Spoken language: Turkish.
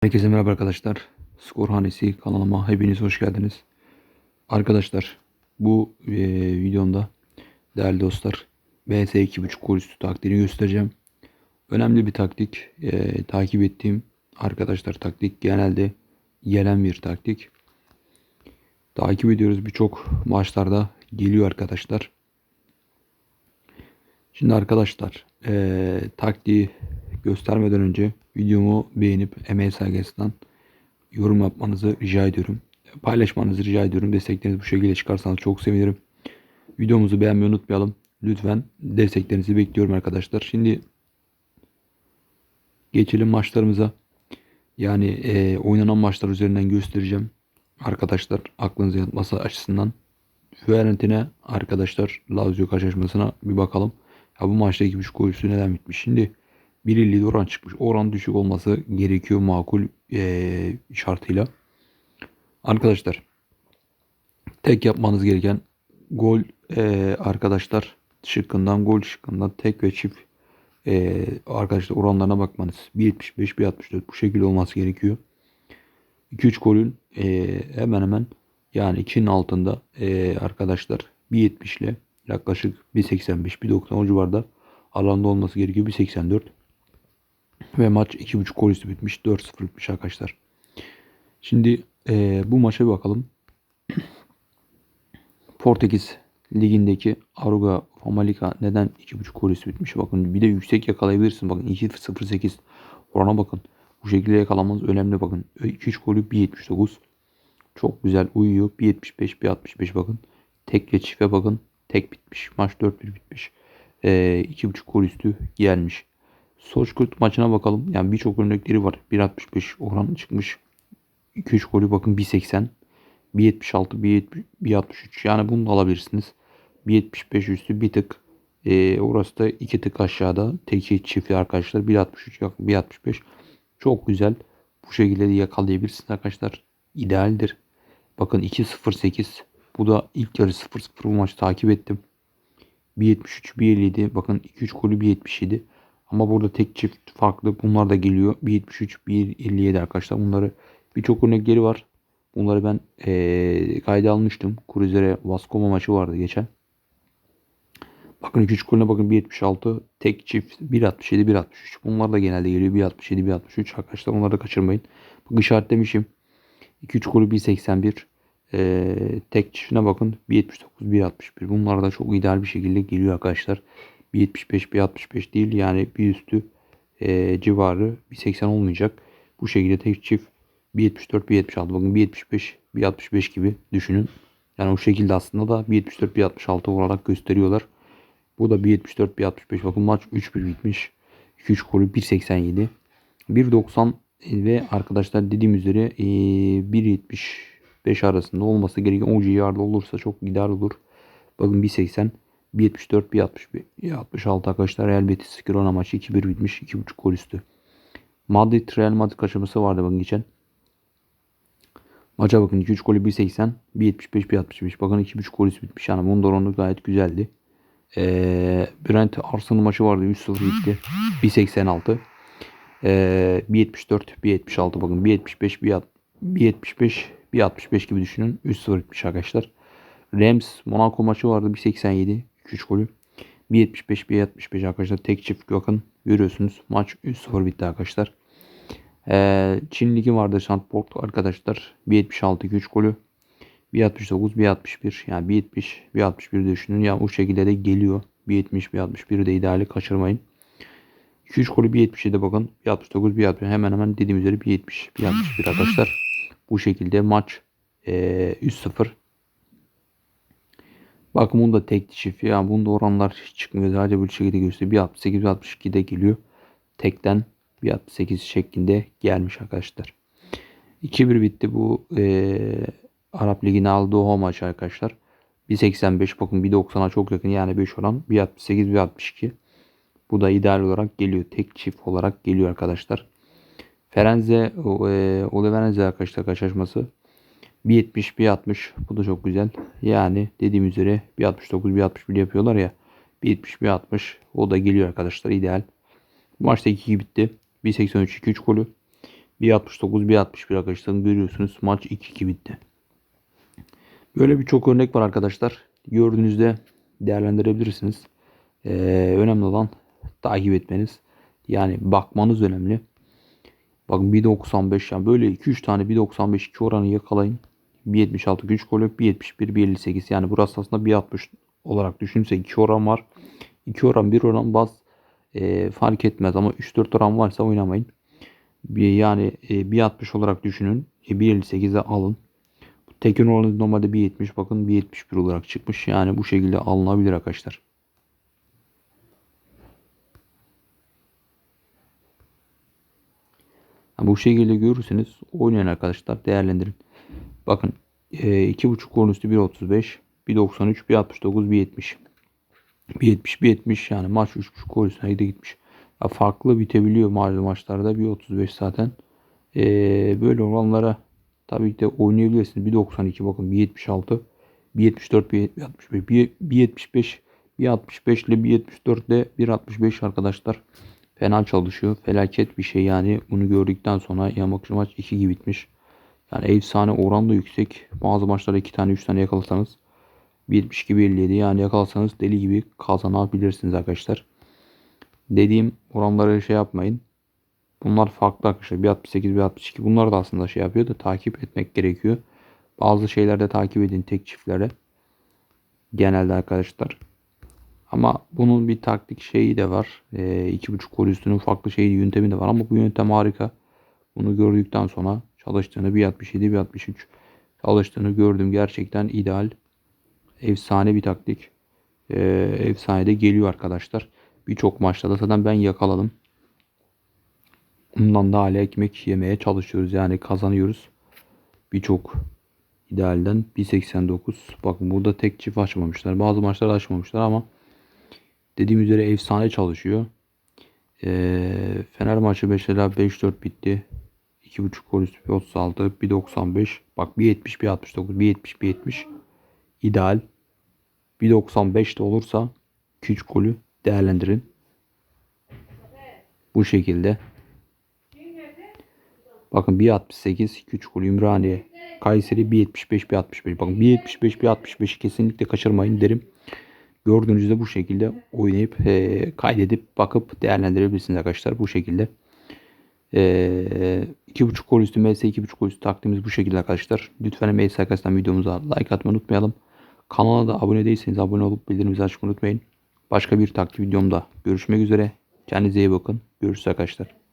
Herkese merhaba arkadaşlar. Skor Hanesi kanalıma hepiniz hoş geldiniz. Arkadaşlar bu e, videomda değerli dostlar BS 2.5 gol üstü taktiğini göstereceğim. Önemli bir taktik. E, takip ettiğim arkadaşlar taktik genelde gelen bir taktik. Takip ediyoruz birçok maçlarda geliyor arkadaşlar. Şimdi arkadaşlar e, taktiği göstermeden önce videomu beğenip emeği saygısından yorum yapmanızı rica ediyorum. Paylaşmanızı rica ediyorum. Destekleriniz bu şekilde çıkarsanız çok sevinirim. Videomuzu beğenmeyi unutmayalım. Lütfen desteklerinizi bekliyorum arkadaşlar. Şimdi geçelim maçlarımıza. Yani e, oynanan maçlar üzerinden göstereceğim. Arkadaşlar aklınıza yatması açısından. Fiorentina arkadaşlar Lazio karşılaşmasına bir bakalım. Ya bu maçta 2.5 gol üstü neden bitmiş? Şimdi 1.57 oran çıkmış. Oran düşük olması gerekiyor makul e, şartıyla. Arkadaşlar tek yapmanız gereken gol e, arkadaşlar şıkkından gol şıkkından tek ve çift e, arkadaşlar oranlarına bakmanız 1.75 1.64 bu şekilde olması gerekiyor. 2-3 golün e, hemen hemen yani 2'nin altında e, arkadaşlar 1.70 ile yaklaşık 1.85 1.90 o civarda alanda olması gerekiyor 1.84 ve maç 2.5 gol üstü bitmiş 4-0 bitmiş arkadaşlar. Şimdi e, bu maça bir bakalım. Portekiz ligindeki Aruga Famalic'a neden 2.5 gol üstü bitmiş? Bakın bir de yüksek yakalayabilirsin. Bakın 2.08 orana bakın. Bu şekilde yakalamanız önemli bakın. 2-3 golü 1.79. Çok güzel uyuyor. 1.75 1.65 bakın. Tek ve çife bakın. Tek bitmiş. Maç 4-1 bitmiş. Ee, 2.5 gol üstü gelmiş. Soçkurt maçına bakalım. Yani birçok örnekleri var. 1.65 oran çıkmış. 2-3 golü bakın 1.80. 1.76, 1.63 yani bunu da alabilirsiniz. 1.75 üstü bir tık. Ee, orası da iki tık aşağıda. Tek çiftli arkadaşlar. 1.63 1.65 çok güzel. Bu şekilde de yakalayabilirsiniz arkadaşlar. İdealdir. Bakın 2.08 bu da ilk yarı 0-0 bu maçı takip ettim. 1.73 1.57 bakın 2-3 golü 1.77 ama burada tek çift farklı. Bunlar da geliyor. 1.73, 1.57 arkadaşlar. Bunları birçok örnekleri var. Bunları ben ee, kayda almıştım. Cruzeire Vascoma maçı vardı geçen. Bakın 2-3 golüne bakın 1.76 tek çift 1.67 1.63. Bunlar da genelde geliyor 1.67 1.63 arkadaşlar onları da kaçırmayın. Bak işaretlemişim. 2-3 golü 1.81 ee, tek çiftine bakın 1.79 1.61. Bunlar da çok ideal bir şekilde geliyor arkadaşlar. 1.75 1.65 değil yani bir üstü e, civarı 1.80 olmayacak. Bu şekilde tek çift 1.74 1.76 bakın 1.75 1.65 gibi düşünün. Yani o şekilde aslında da 1.74 1.66 olarak gösteriyorlar. Bu da 1.74 1.65 bakın maç 3-1 bitmiş. 2-3 golü 1.87 1.90 ve arkadaşlar dediğim üzere e, 1.75 arasında olması gereken o civarda olursa çok ideal olur. Bakın 1.80 1.74 1.61 1.66 arkadaşlar Real Betis Girona maçı 2-1 bitmiş 2.5 gol üstü. Madrid Real Madrid kaçırması vardı bakın geçen. Maça bakın 2-3 golü 1.80 1.75 1.65 bakın 2.5 gol üstü bitmiş yani bunun oranı gayet güzeldi. Ee, Brent Arsenal maçı vardı 3-0 bitti 1.86 ee, 1.74 1.76 bakın 1.75 1.75 1.65 gibi düşünün 3-0 bitmiş arkadaşlar. Rams Monaco maçı vardı 1.87 3 golü. 1.75 1.75 arkadaşlar tek çift bakın görüyorsunuz maç 3-0 bitti arkadaşlar. Ee, Çin Ligi vardı Sandport arkadaşlar 1.76 2 3 golü. 1.69 1.61 yani 1.70 1.61 düşünün yani o şekilde de geliyor. 1.70 1.61 de ideali kaçırmayın. 2-3 golü 1.77 bakın 1.69 1.60 hemen hemen dediğim üzere 1.70 1.61 arkadaşlar. Bu şekilde maç e, 3-0 Bakın bunda tek çift yani bunda oranlar çıkmıyor. Sadece bu şekilde gösteriyor. 1.68 1.62'de geliyor. Tekten 1.68 şeklinde gelmiş arkadaşlar. 2-1 bitti bu e, Arap Ligi'ne aldığı o maç arkadaşlar. 1.85 bakın 1.90'a çok yakın yani 5 oran. 1.68 1.62 bu da ideal olarak geliyor. Tek çift olarak geliyor arkadaşlar. Ferenze e, Oliverenze arkadaşlar karşılaşması 1.70 1.60 bu da çok güzel. Yani dediğim üzere 1.69 1.61 yapıyorlar ya. 1.70 1.60 o da geliyor arkadaşlar ideal. Bu maçta 2 bitti. 1.83 2-3 golü. 1.69 1.61 arkadaşlar görüyorsunuz maç 2-2 bitti. Böyle birçok örnek var arkadaşlar. Gördüğünüzde değerlendirebilirsiniz. Ee, önemli olan takip etmeniz. Yani bakmanız önemli. Bakın 1.95 yani böyle 2-3 tane 1.95 2 oranı yakalayın. 1.76 güç gol yok. 1.71 1.58 yani burası aslında 1.60 olarak düşünsek 2 oran var. 2 oran 1 oran baz e, fark etmez ama 3-4 oran varsa oynamayın. Bir, yani e, 1.60 olarak düşünün. E, 1.58'e alın. Tekin oranı normalde 1.70 bakın 1.71 olarak çıkmış. Yani bu şekilde alınabilir arkadaşlar. Bu şekilde görürseniz oynayın arkadaşlar değerlendirin. Bakın e, 2.5 gol üstü 1.35 1.93 1.69 1.70 1.70 1.70 yani maç 3.5 gol üstüne gitmiş. Ya farklı bitebiliyor maçlı maçlarda 1.35 zaten. E, böyle oranlara tabii ki de oynayabilirsiniz. 1.92 bakın 1.76 1.74 1.65 1.75 1.65 ile 1.74 ile 1.65 arkadaşlar fena çalışıyor. Felaket bir şey yani. Bunu gördükten sonra yamak maç 2 gibi bitmiş. Yani efsane oran da yüksek. Bazı maçlarda 2 tane 3 tane yakalasanız 1.72 1.57 yani yakalasanız deli gibi kazanabilirsiniz arkadaşlar. Dediğim oranları şey yapmayın. Bunlar farklı arkadaşlar. 1.68 1.62 bunlar da aslında şey yapıyor da takip etmek gerekiyor. Bazı şeylerde takip edin tek çiftlere. Genelde arkadaşlar. Ama bunun bir taktik şeyi de var. E, iki buçuk gol üstünün farklı şeyi yöntemi de var ama bu yöntem harika. Bunu gördükten sonra çalıştığını 1.67 1.63 çalıştığını gördüm. Gerçekten ideal. Efsane bir taktik. E, efsane de geliyor arkadaşlar. Birçok maçta da zaten ben yakaladım. Bundan da hala ekmek yemeye çalışıyoruz. Yani kazanıyoruz. Birçok idealden 1.89. Bakın burada tek çift açmamışlar. Bazı maçlarda açmamışlar ama Dediğim üzere efsane çalışıyor. Ee, Fener maçı mesela 5-4 bitti. 2.5 gol üstü 36, 1.95. Bak 1.70, 1.69, 1.70, 1.70. İdeal. 1.95 de olursa 2-3 golü değerlendirin. Bu şekilde. Bakın 1.68, 2-3 gol Ümraniye. Kayseri 1.75, 1.65. Bakın 1.75, 1.65 kesinlikle kaçırmayın derim. Gördüğünüzde bu şekilde oynayıp e, kaydedip bakıp değerlendirebilirsiniz arkadaşlar. Bu şekilde. E, 2.5 gol üstü MS 2.5 gol üstü taktiğimiz bu şekilde arkadaşlar. Lütfen MS arkadaşlar videomuza like atmayı unutmayalım. Kanala da abone değilseniz abone olup bildirimleri açmayı unutmayın. Başka bir taktik videomda görüşmek üzere. Kendinize iyi bakın. Görüşürüz arkadaşlar.